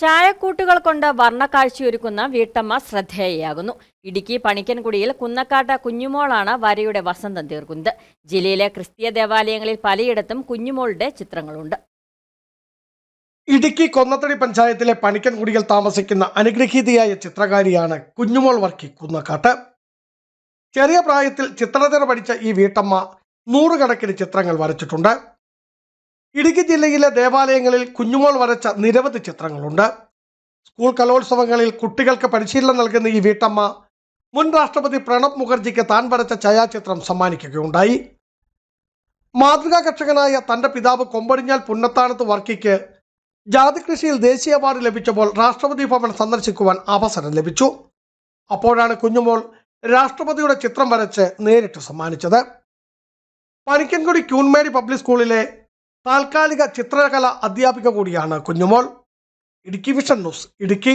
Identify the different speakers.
Speaker 1: ചായക്കൂട്ടുകൾ കൊണ്ട് വർണക്കാഴ്ചയൊരുക്കുന്ന വീട്ടമ്മ ശ്രദ്ധേയയാകുന്നു. ഇടുക്കി പണിക്കൻകുടിയിൽ കുന്നക്കാട്ട കുഞ്ഞുമോളാണ് വരയുടെ വസന്തം തീർക്കുന്നത്. ജില്ലയിലെ ക്രിസ്തീയ ദേവാലയങ്ങളിൽ പലയിടത്തും കുഞ്ഞുമോളുടെ ചിത്രങ്ങളുണ്ട്.
Speaker 2: ഇടുക്കി കൊന്നത്തടി പഞ്ചായത്തിലെ പണിക്കൻകുടിയിൽ താമസിക്കുന്ന അനുഗ്രഹീതയായ ചിത്രകാരിയാണ് കുഞ്ഞുമോൾ വർക്കി കുന്നക്കാട്ട്. ചെറിയ പ്രായത്തിൽ ചിത്രരചന പഠിച്ച ഈ വീട്ടമ്മ നൂറുകണക്കിന് ചിത്രങ്ങൾ വരച്ചിട്ടുണ്ട്. ഇടുക്കി ജില്ലയിലെ ദേവാലയങ്ങളിൽ കുഞ്ഞുമോൾ വരച്ച നിരവധി ചിത്രങ്ങളുണ്ട്. സ്കൂൾ കലോത്സവങ്ങളിൽ കുട്ടികൾക്ക് പരിശീലനം നൽകുന്ന ഈ വീട്ടമ്മ മുൻ രാഷ്ട്രപതി പ്രണബ് മുഖർജിക്ക് താൻ വരച്ച ഛായാചിത്രം സമ്മാനിക്കുകയുണ്ടായി. മാതൃകാ കർഷകനായ തന്റെ പിതാവ് കൊമ്പടിഞ്ഞാൽ പുന്നത്താനത്ത് വർക്കിക്ക് ജാതി കൃഷിയിൽ ദേശീയ അവാർഡ് ലഭിച്ചപ്പോൾ രാഷ്ട്രപതി ഭവൻ സന്ദർശിക്കുവാൻ അവസരം ലഭിച്ചു. അപ്പോഴാണ് കുഞ്ഞുമോൾ രാഷ്ട്രപതിയുടെ ചിത്രം വരച്ച് നേരിട്ട് സമ്മാനിച്ചത്. പനിക്കൻകുടി ക്യൂൺമേരി പബ്ലിക് സ്കൂളിലെ താൽക്കാലിക ചിത്രകല അധ്യാപിക കൂടിയാണ് കുഞ്ഞുമോൾ. Idukki vision news Idukki.